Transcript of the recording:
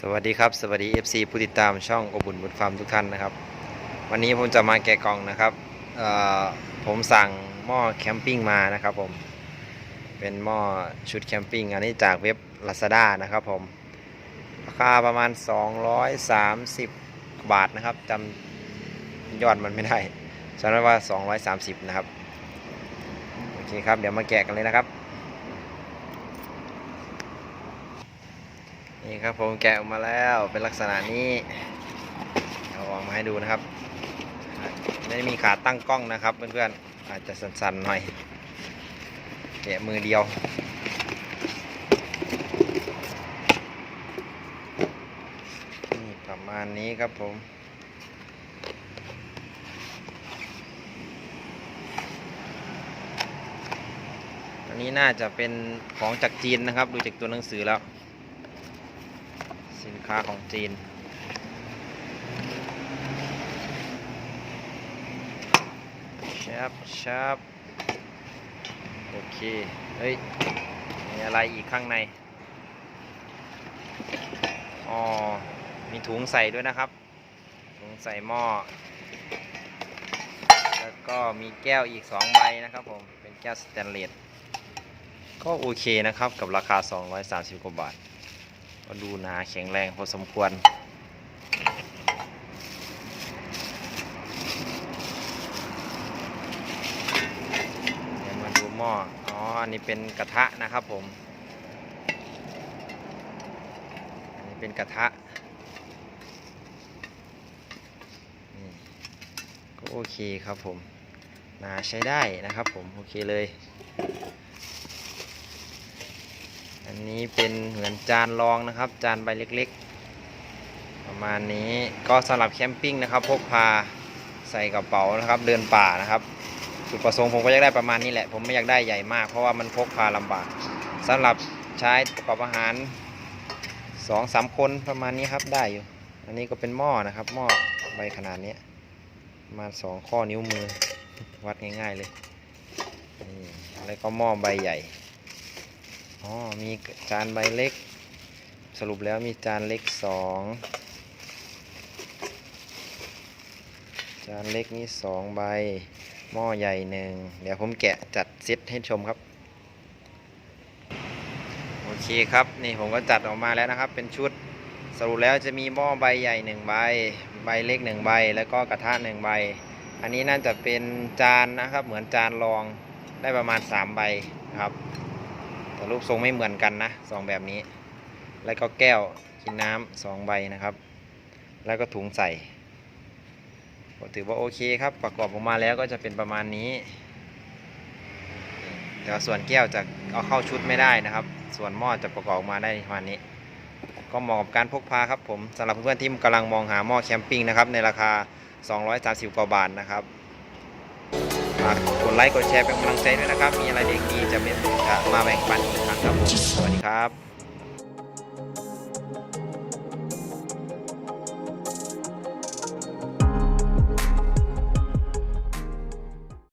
สวัสดีครับ สวัสดี FC ผู้ติดตามช่องกบุญบุญฟาร์มทุกท่านนะครับ วันนี้ผมจะมาแกะกล่องนะครับผมสั่งหม้อแคมปิ้งมานะครับผมเป็นหม้อชุดแคมปิ้งอันนี้จากเว็บ Lazada นะครับผมราคาประมาณ 230 บาทนะครับจำยอดมันไม่ได้จำได้ว่า 230 นะครับ โอเคครับ เดี๋ยวมาแกะกันเลยนะครับ นี่ครับผมแกะออกมาแล้วเป็นลักษณะนี้เอาออกมาให้ดูนะครับ ไม่มีขาตั้งกล้องนะครับเพื่อนๆอาจจะสั่นๆหน่อยแกะมือเดียวนี่ประมาณนี้ครับผมอันนี้น่าจะเป็นของจากจีนนะครับ ดูจากตัวหนังสือแล้ว สินค้าของจีน ชับชับโอเค เฮ้ย มีอะไรอีกข้างใน อ๋อ มีถุงใส่ด้วยนะครับ ถุงใส่หม้อ แล้วก็มีแก้วอีก 2 ใบนะครับผม เป็นแก้วสแตนเลส ก็โอเคนะครับกับราคา 230 กว่าบาท ก็ดูหนาแข็งแรงพอสมควร มาดูหม้อ อ๋อ อันนี้เป็นกระทะนะครับผม อันนี้เป็นกระทะก็โอเคครับผมนาใช้ได้นะครับผม โอเคเลย นนี้เป็นเหมือนจานรองนะครับ จานใบเล็กๆ ประมาณนี้ก็สำหรับแคมปิ้งนะครับ พกพาใส่กระเป๋านะครับ เดินป่านะครับจุดประสงค์ผมก็อยากได้ประมาณนี้แหละ ผมไม่อยากได้ใหญ่มากเพราะว่ามันพกพาลำบากสำหรับใช้ประกอบอาหารสองสามคนประมาณนี้ครับได้อยู่ อันนี้ก็เป็นหม้อนะครับหม้อใบขนาดนี้มาสองข้อนิ้วมือวัดง่ายๆเลยนี่แล้วก็หม้อใบใหญ่ อ๋อ มีจานใบเล็ก สรุปแล้วมีจานเล็กสองจานเล็กนี่สองใบ หม้อใหญ่หนึ่ง เดี๋ยวผมแกะจัดเซตให้ชมครับ โอเคครับ นี่ผมก็จัดออกมาแล้วนะครับ เป็นชุด สรุปแล้วจะมีหม้อใบใหญ่หนึ่งใบ ใบเล็กหนึ่งใบ แล้วก็กระทะหนึ่งใบ อันนี้น่าจะเป็นจานนะครับ เหมือนจานรองได้ประมาณสามใบนะครับ แต่รูปทรงไม่เหมือนกันนะสองแบบนี้ แล้วก็แก้วกินน้ำสองใบนะครับ แล้วก็ถุงใส่ก็ถือว่าโอเคครับ ประกอบออกมาแล้วก็จะเป็นประมาณนี้ แต่ส่วนแก้วจะเอาเข้าชุดไม่ได้นะครับ ส่วนหม้อจะประกอบออกมาได้ประมาณนี้ ก็เหมาะกับการพกพาครับผมสำหรับเพื่อนๆที่กำลังมองหาหม้อแคมปิ้งนะครับในราคา 230 กว่าบาทนะครับ ฝากกดไลค์กดแชร์เป็นกำลังใจด้วยนะครับ มีอะไรดีๆจะไม่จะมาแบ่งปันอีกครั้งครับผมสวัสดีครับ